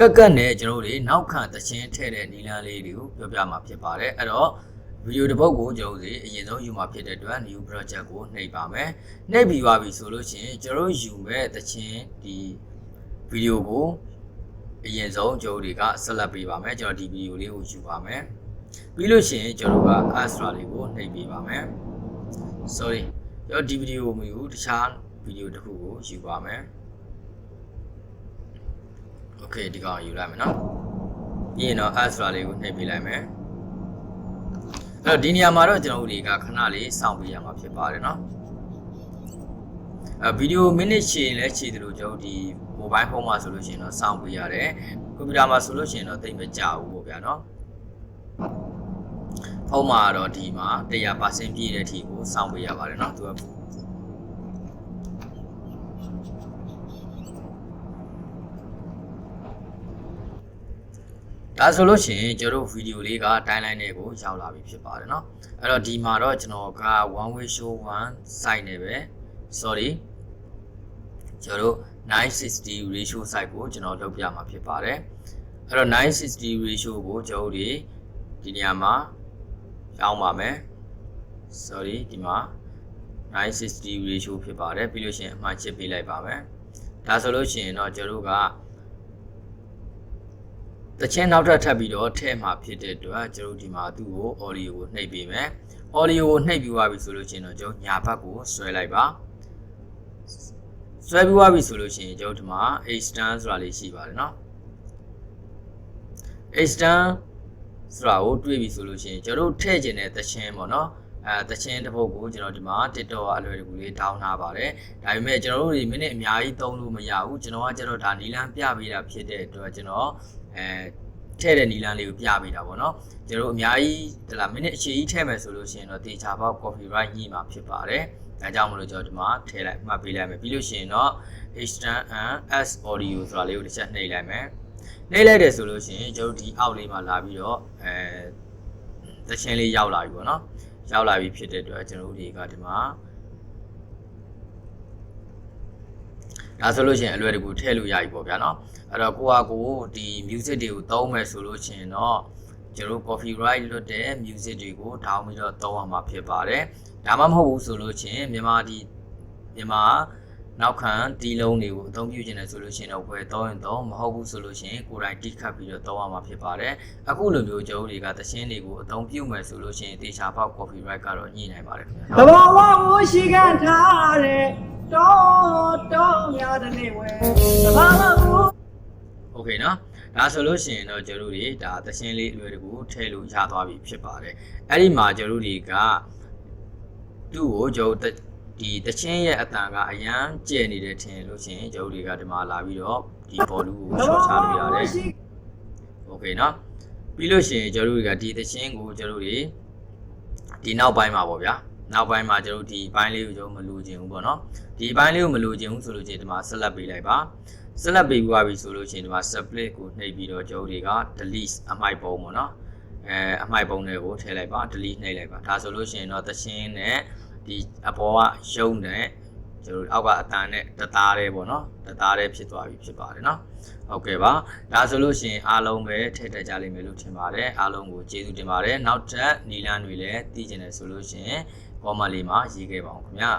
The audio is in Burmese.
ကက်ကက်နဲ့ကျွန်တော်တို့တွေနောက်ခံသချင်းထည့်တဲ့နီလန်းလေးတွေကိုပြောပြမှာဖြစ်ပါတယ်အဲ့တော့ဗီဒီယိုတစ်ပုဒ်ကိုကျွန်တော်တို့တွေအရင်ဆုံးယူမှာဖြစ်တဲ့အတွက် new project ကိုနှိပ်ပါမယ်နှိပ်ပြီးသွားပြီဆိုလို့ရှိရင်ကျွန်တော်တို့ယူမဲ့သချင်းဒီဗီဒီယိုကိုအရင်ဆုံးကျွန်တော်တွေကဆက်လက်ပေးပါမယ်ကျွန်တော်ဒီဗီဒီယိုလေးကိုယူပါမယ်ပြီးလို့ရှိရင်ကျွန်တော်တို့က extra လေးကိုနှိပ်ပေးပါမယ် sorry ကျွန်တော်ဒီဗီဒီယိုမျိုးတခြားဗီဒီယိုတစ်ခုကိုယူပါမယ် okay ဒီကောင်ယူလိုက်မယ်နော်ပြီးရင်တော့ extra လေးကိုနှိပ်ပေးလိုက်မယ်အဲ့တော့ဒီနေရာမှာတော့ကျွန်တော်တို့တွေကခဏလေးစောင့်ပေးရမှာဖြစ်ပါတယ်နော်အဲဗီဒီယိုမိနစ်ရှည်လဲရှည်တယ်လို့ကျွန်တော်ဒီ mobile phone မှာဆိုလို့ရှိရင်တော့စောင့်ပေးရတယ်ကွန်ပျူတာမှာဆိုလို့ရှိရင်တော့တိတ်မကြဘူးပေါ့ဗျာနော်ဖုန်းမှာတော့ဒီမှာ100%ပြည့်တဲ့အထိကိုစောင့်ပေးရပါတယ်နော်သူက ဒါဆိုလို့ရှိရင်ကျွန်တော်တို့ဗီဒီယိုလေးကတိုင်းလိုင်းနဲ့ကိုရောက်လာပြီဖြစ်ပါတယ်เนาะအဲ့တော့ဒီမှာတော့ကျွန်တော်က one way show 1 site နဲ့ပဲ sorry ကျွန်တော်တို့960 ratio site ကိုကျွန်တော်လုပ်ပြမှာဖြစ်ပါတယ်အဲ့တော့960 ratio ကိုကျွန်တော်တို့ဒီဒီနေရာမှာရောင်းပါမယ် sorry ဒီမှာ960 ratio ဖြစ်ပါတယ်ပြီးလို့ရှိရင်အမှန်ချစ်ပေးလိုက်ပါမယ်ဒါဆိုလို့ရှိရင်တော့ကျွန်တော်တို့က တချင်းနောက်ထပ်ထပ်ပြီးတော့ထဲမှာဖြစ်တဲ့အတွက်ကျွန်တော်ဒီမှာသူ့ကို audio ကိုနှိပ်ပေးမယ် audio ကိုနှိပ်ပြီးသွားပြီဆိုလို့ရှိရင်တော့ကျွန်တော်ညာဘက်ကိုဆွဲလိုက်ပါဆွဲပြီးသွားပြီဆိုလို့ရှိရင်ကျွန်တော်ဒီမှာ extend ဆိုတာလေးရှိပါတယ်เนาะ extend ဆိုတာကိုတွေးပြီဆိုလို့ရှိရင်ကျွန်တော်တို့ထည့်ကျင်တဲ့တချင်းပေါ့เนาะအဲတချင်းတစ်ပုတ်ကိုကျွန်တော်ဒီမှာ TikTok အလွယ်တကူလေး down ထားပါတယ်ဒါပေမဲ့ကျွန်တော်တို့ဒီမိနစ်အများကြီးသုံးလို့မရဘူးကျွန်တော်ကကျတော့ဒါနီလန်းပြပေးတာဖြစ်တဲ့အတွက်ကျွန်တော် အဲထည့်တဲ့နီလန်းလေးကိုပြပေးတာပေါ့နော်ကျွန်တော်တို့အများကြီးဒလာမိနစ်အချိန်ကြီးထည့်မယ်ဆိုလို့ရှိရင်တော့တေချာပေါက် copyright ညှိမှာဖြစ်ပါတယ်ဒါကြောင့်မလို့ကျွန်တော်ဒီမှာထည့်လိုက်မှတ်ပေးလိုက်မယ်ပြီးလို့ရှိရင်တော့ extend and s audio ဆိုတာလေးကိုတစ်ချက်နှိပ်လိုက်မယ်နှိပ်လိုက်တယ်ဆိုလို့ရှိရင်ကျွန်တော်ဒီအောက်လေးမှာလာပြီးတော့အဲတချင်းလေးရောက်လာပြီပေါ့နော်ရောက်လာပြီဖြစ်တဲ့အတွက်ကျွန်တော်တို့တွေကဒီမှာ ဒါဆိုလို့ရှိရင်အလွယ်တကူထည့်လို့ရပြီပေါ့ဗျာနော်အဲ့တော့ကိုကကိုဒီ music တွေကိုသုံးမယ်ဆိုလို့ရှိရင်တော့ကျွန်တော် copyright လွတ်တဲ့ music တွေကို down ပြီးတော့သုံးရမှာဖြစ်ပါတယ်ဒါမှမဟုတ်ဘူးဆိုလို့ရှိရင်မြန်မာဒီမြန်မာနောက်ခံဒီလုံးတွေကိုအသုံးပြုခြင်းနဲ့ဆိုလို့ရှိရင်တော့ဝယ်သုံးရင်သုံးမဟုတ်ဘူးဆိုလို့ရှိရင်ကိုယ်တိုင်တိခတ်ပြီးတော့သုံးရမှာဖြစ်ပါတယ်အခုလိုမျိုးကျွန်တော်တွေကသရှင်းတွေကိုအသုံးပြုမယ်ဆိုလို့ရှိရင်တေချာပေါက် copyright ကတော့ညှိနိုင်ပါတယ်ခင်ဗျာသဘာဝကိုရှိခံထားတဲ့ တောတောများတဲ့နေဝဲသဘာဝကို โอเคเนาะဒါဆိုလို့ရှိရင်တော့ကျွန်တော်တို့တွေဒါသရှင်းလေးအလွယ်တကူထည့်လို့ရသွားပြီဖြစ်ပါတယ်အဲ့ဒီမှာကျွန်တော်တို့တွေကသူ့ကိုကျွန်တော်ဒီတချင်းရဲ့အတန်ကအရန်ကျဲနေတယ်ထင်လို့ရှိရင်ကျွန်တော်တွေကဒီမှာလာပြီးတော့ဒီဘောလူကို သ ရှော့ချ ဘာဝ လို့ရတယ် ကိုရှိ โอเคเนาะပြီးလို့ရှိရင်ကျွန်တော်တို့တွေကဒီသချင်းကိုကျွန်တော်တို့တွေဒီနောက်ပိုင်းမှာပေါ့ဗျာ နောက်ပိုင်းမှာကျွန်တော်တို့ဒီဘိုင်းလေးကိုကျွန်တော်မလိုချင်ဘူးပေါ့နော်ဒီဘိုင်းလေးကိုမလိုချင်ဘူးဆိုလို့ချင်းဒီမှာဆက်လက်ပေးလိုက်ပါဆက်လက်ပေးပြီးသွားပြီဆိုလို့ချင်းဒီမှာ split ကိုနှိပ်ပြီးတော့ကျွန်တော်တွေက delete အမိုက်ပုံပေါ့နော်အဲအမိုက်ပုံတွေကိုထည့်လိုက်ပါ delete နှိပ်လိုက်ပါဒါဆိုလို့ရှိရင်တော့သချင်းနဲ့ဒီအပေါ်ကရုံနဲ့ ကျွန်တော်တို့အောက်ကအတန်နဲ့တသားလေးပေါ့နော်တသားလေးဖြစ်သွားပြီဖြစ်ပါတယ်နော်ဟုတ်ကဲ့ပါဒါဆိုလို့ရှိရင်အားလုံးပဲထည့်တက်ကြလိမ့်မယ်လို့ထင်ပါတယ်အားလုံးကိုကျေးဇူးတင်ပါတယ်နောက်ထပ်နီလန်းတွေလည်းသိကျင်တယ်ဆိုလို့ရှိရင် comment လေးမှာရေးခဲ့ပါအောင်ခင်ဗျာ